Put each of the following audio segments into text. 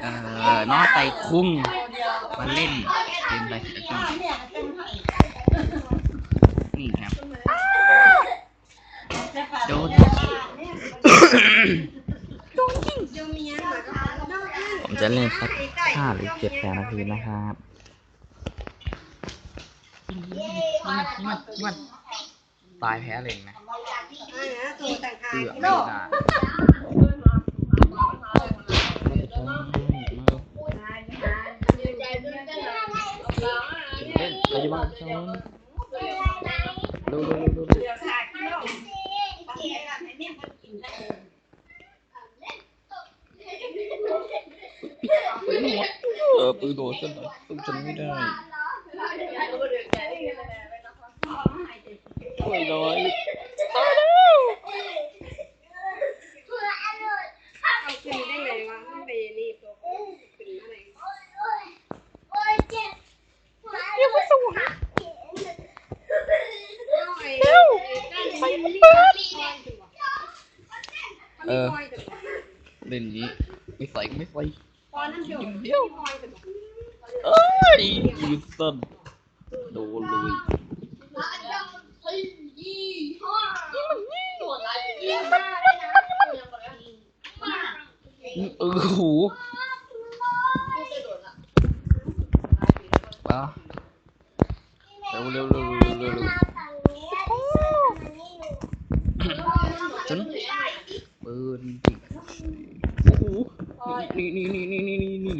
เอ่อน้องไตคุ้งมาเล่นเกมอะไรสักอย่างนี่ครับโดนผมจะเล่นสักห้าหรือเจ็ดแปดนาทีนะครับมันมันตายแพ้เลยนะเอือไม่ได้ ไปบ้านจ้าดูดูดูดูเออปืนโดนฉันสู้ฉันไม่ได้ช่วยหน่อย เล่นนี้ ไม่ใส่ก็ไม่ใส่ยิงเดียวเอ้ยยืดสั้นโดนเลยเออหูมาเร็วเร็วเร็วเร็วเร็วเร็วฉันปืนจิกโอ้โหนี่นี่นี่นี่นี่นี่นี่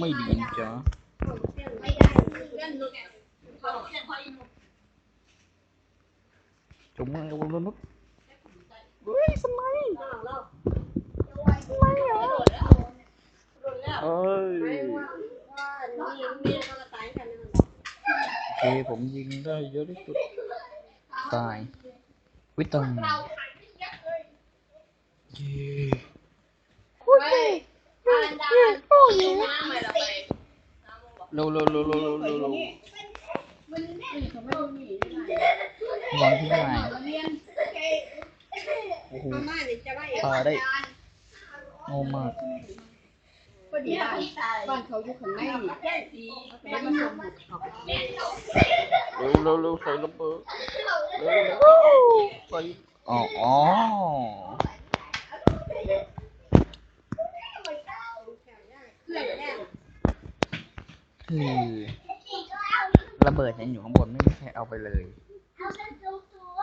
ไม่ดีนะจ๊ะ จงมาเอาลงนุ๊กเฮ้ยสมัยเอ้ยโอเคผมยิงได้ เยองเย้เร็วเร็วเร็วเร็วเร็วเร็วเร็ววางที่ไหนโอ้โหปาได้โง่มากบ้านเขาอยู่ข้างในนี่แล้วมาส่งเขาเร็วเร็วเร็วใส่ระเบิดเร็วเร็วใส่อ๋ออ๋อ คือระเบิดเห็นอยู่ข้างบนไม่มีใครเอาไปเลย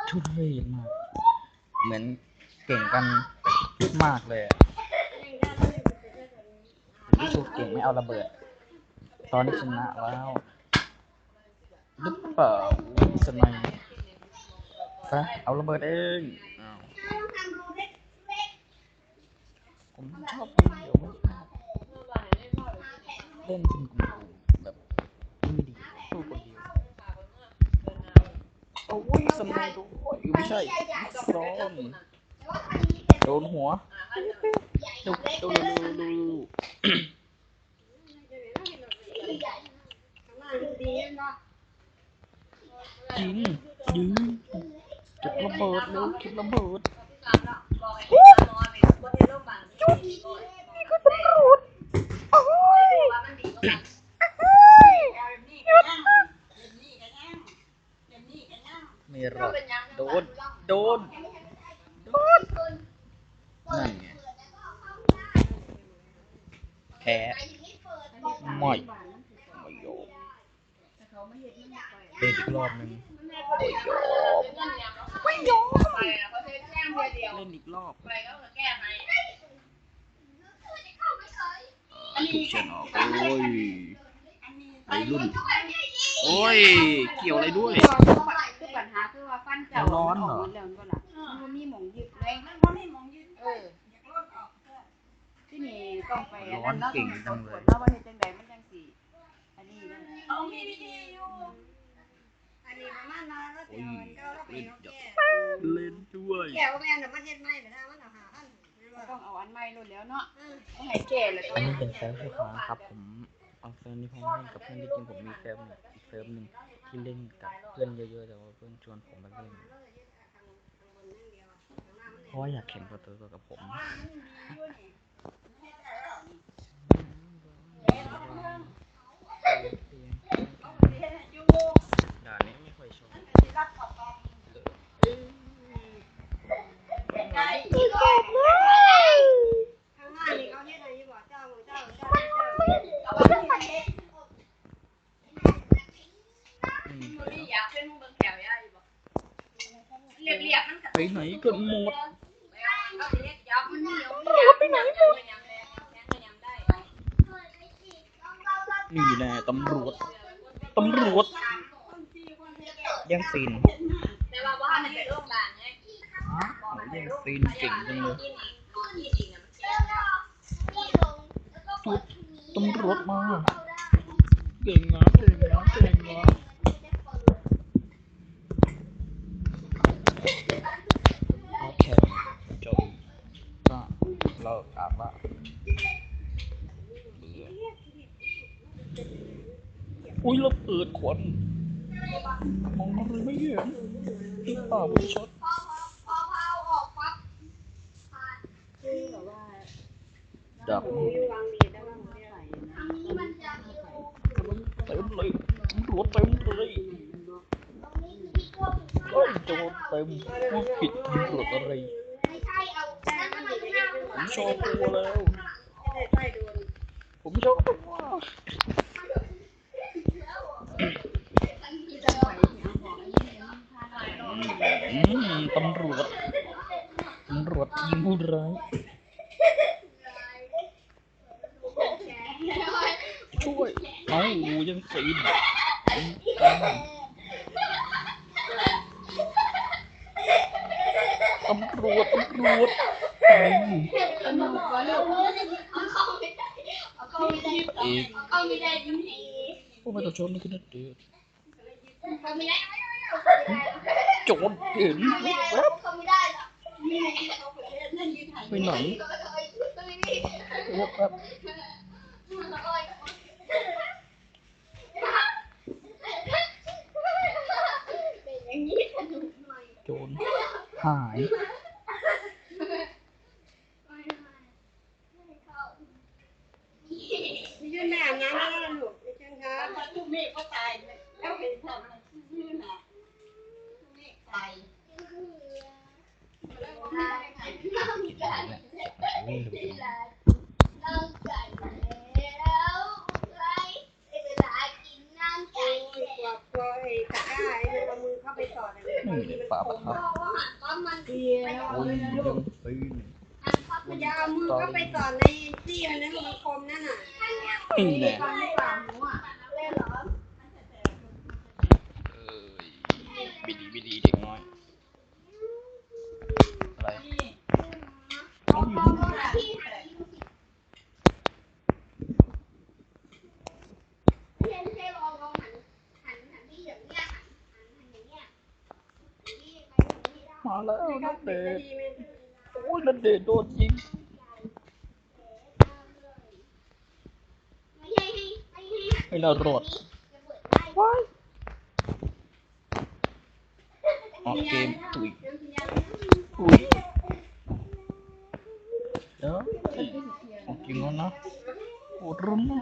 ทุเรศมาก เหมือนเก่งกันมากเลยอะรู้สึกเก่งไม่เอาระเบิด ตอนนี้ชนะแล้วหรือเปล่าสมัยไปเอาระเบิดเองผมชอบคนเดียวไม่ชอบเล่นเป็นกลุ่ม โอ้ยสมัยดูไม่ใช่ซ้อนโดนหัวดูดูดูดูยิงยิงจุดระเบิดเร็วเก็บระเบิดไม่รอดโดน โดน โดน นั่นไงแพ้ไม่ไม่ยอม เล่นอีกรอบหนึงไม่ยอมไม่ยอมเล่นอีกรอบทุกชนออกโอ้ยวัยรุ่น โอ้ย เกี่ยวอะไรด้วย คือปัญหาคือว่าฟันเจ้าร้อนเหรอกแล้วก็ล่ะมันบ่มีหมองยึดเลยเออที่นี่ต้องไปร้อนเก่งจังเลย เราว่เฮ็ดจังไดมันจังสิอัน นี้นะโอ้ยเล่นด้วยแก้วแม่น่ะมันเฮ็ดไม่ไปทางมันเอาหาพันต้องเอาอันใหม่รุ่นแล้วเนาะต้องให้แก่แล้วต้ออันงนี้เป็นเซิร์ฟผู้ค้าครับผม เอาเซิร์ฟนี้ผมเล่นกับเพื่อนที่จริงผมมีเซิร์ฟหนึ่งอีกเซิร์ฟหนึ่งที่เล่นกับเพื่อนเยอะๆแต่ว่าเพื่อนชวนผมมาเล่นเพราะว่าอยากแข่งตัวตัวตัวกับผม ด่านนี้ไม่ค่อยชอบข้างหน้านี่เขาเฮ็ดอะไรอยู่บ่เจ้าเจ้าเจ้าเจ้าอืมนี่อยากเป็นเบิ่งแถวย่าอยู่บ่เรียบเรียบมันไปไหนกันหมดก็เรียกยับมันเหนียวมันอยากไปไหนเลยยำแรงแรงก็ยำได้นี่แน่ตำรวจ ตำรวจแย่งซีนแต่ว่าว่ามันเป็นโรงพยาบาลไงฮะโหแย่งซีนเก่งจังเลยจุดตำรวจมาเก่งนะเก่งนะเก่งนะโอเคจบก็เลิกอาบละเบื่อ อุ้ยเราเปิดขวัญมองอะไรไม่เห็นที่ป่าไม่ชัดดับอยู่วางดีแต่ว่าไม่ไหวนะเต็มเลยรวจเต็มเลยเอ้ยโจรเต็มพูดผิดตำรวจอะไรผมชอบตัวแล้วผมชอบตัวอืม ตำรวจตำรวจทีมผู้ร้ายช่วยเอายังสีนตำรวจตำรวจนี่เอกผู้ประชาชนนี่คือนัดเดือดโจรเห็นแวบไปไหนแวบแวบโจรหาย นี่ยืนแม่อาบน้ำแล้วลูกนี่เชิญครับ นี่ดูสิ กว่าตัวไอ้ตะกร้าไอ้มันเอามือเข้าไปสอดอะไรนี่เด็กป่าประทับเดียวโอ้ยยังปีนอย่าเอามือเข้าไปสอดในซี่มันนะมันคมนั่นน่ะ นี่แหละฟันในปากหนูอะ เอ้ยบิดีบิดีเด็กน้อย อะไรเอาอยู่มาแล้วนัด เดทโอ้ยนัดเดทโดนยิงไม่น่ารอดว้ายออกเกมตุยตุยเดี๋ยวออกจริงแล้วนะโกรธรุนนะ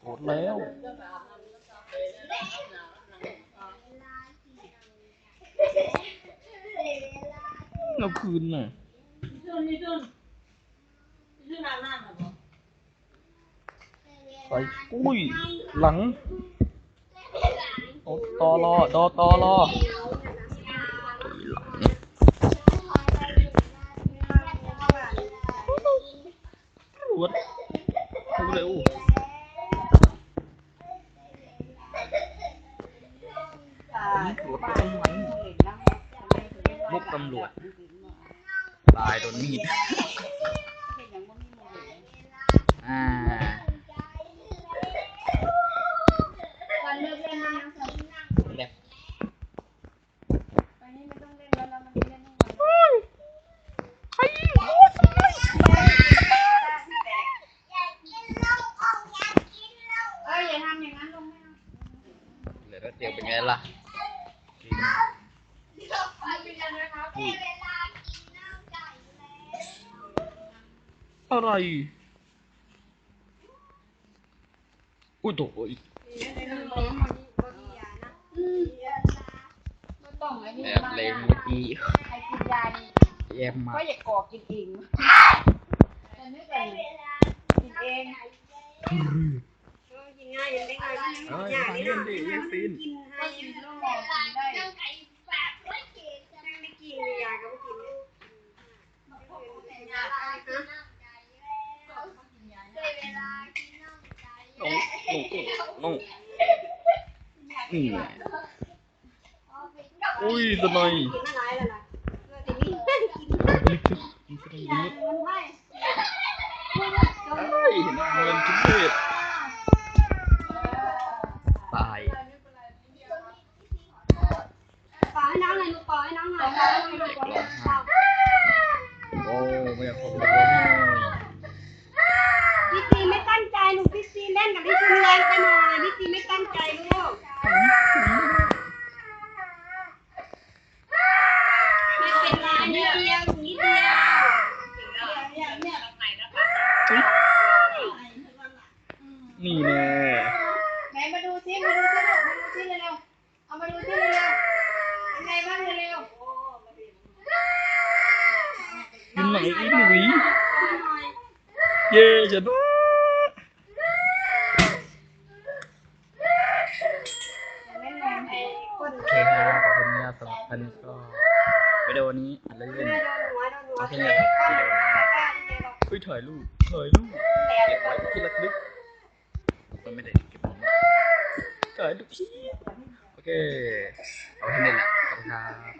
โกรธแล้ว เราคืนน่ะไปอุ้ย หลังโอ้ตอรอดอตอรอตรวจเร็วผมตรวจไปทำไมมุก ตำรวจ ตายโดนมีด อ่า แบบ เอ้ยอย่าทำอย่างนั้นลงไม่เอา เหลือก็เดียวเป็นไงล่ะจริง ไปกันนะครับ อุ้ยโถยไม่ต้องไอ้นี่แอบเลงนะเมื่อกี้ไอ้กินยานี่แอบมาก็อย่ากอกกินเองแต่นึกแต่กินเองกินง่ายยังได้ง่ายอยอยางนี่เล่นะกินให้ลูกกินได้ ไม่กินยาก็ไม่กิน น้องน้งน้องนี่ไงอุ้ยสนอยกินไม่ร้ายเลยล่ะเออทีนี้กินลึกทึกมันสนอยยาลึกมันให้เฮ้ยเงินทุเพศตาย ปล่อยให้น้องหน่อยลูกปล่อยให้น้องหน่อย เด็กร้องไห้โอ้ไม่อยากขอไปร้องไห้ พี่ซีไม่ตั้งใจลูกพี่ซีเล่นกับพี่ชุนแรงไปหน่อยพี่ซีไม่ตั้งใจลูกไม่ เป็นไรนิดเดียวนิดเดียวนี่แน่ไหนมาดูซิมาดูซิลูกมาดูซิเร็วๆเอามาดูซิเร็วๆเป็นไงบ้างเร็วกินไหนอีหนุ่ยเย่ชนะๆเล่แรงไอ้คนโอเคครับขอบคุณมากสำหรับวันนี้ก็ วิดีโอนี้อัดเล่นโดนหัวโดนหัวเอาเแค่นี้ครับวิดีโอนี้เฮ้ยถ่ายรูปถ่ายรูปเก็บไว้ที่ระลึกมันไม่ได้เก็บไว้ถ่ายรูปพี่โอเคเอาแค่นี้แหละขอบคุณครับ